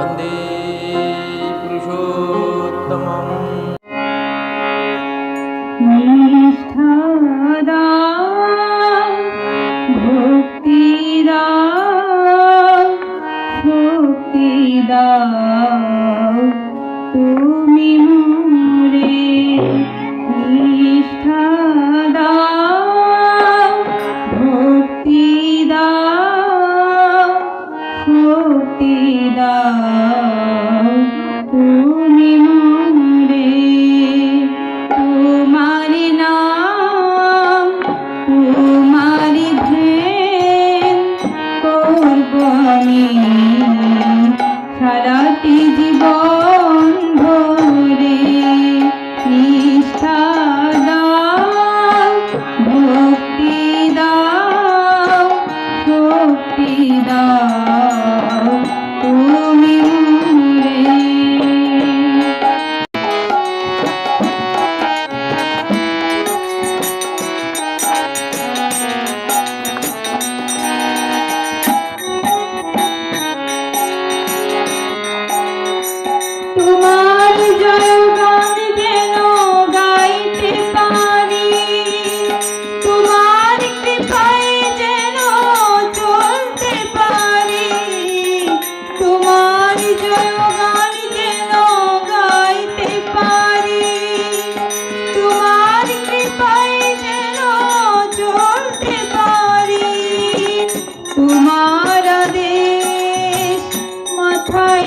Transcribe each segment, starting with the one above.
वन्दे पुरुषोत्तमम् निष्ठादा भोक्तिदा भोक्तिदा তুমি মোরে নিষ্ঠা দাও তুমি মনরে তোমার নাম তোমার ধ্যান করব আমি। সারাটি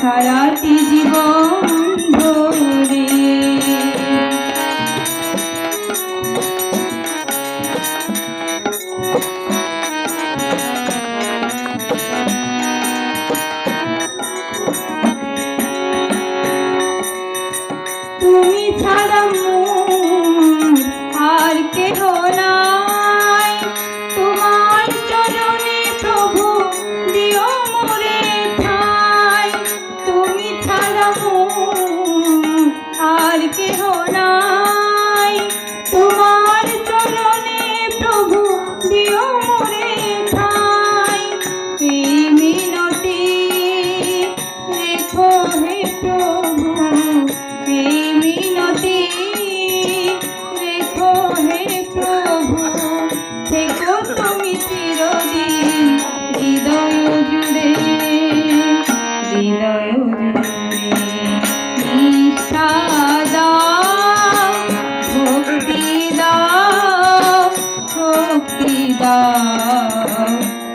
সারাটি জীবন ধরে।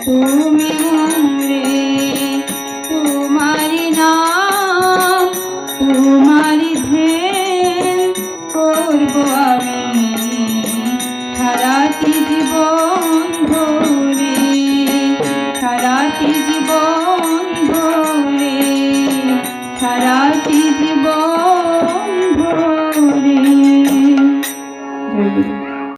তুমি রে তোমারি নাম তোমারি ধ্যান করব আমি সারাটি জীবন महाराज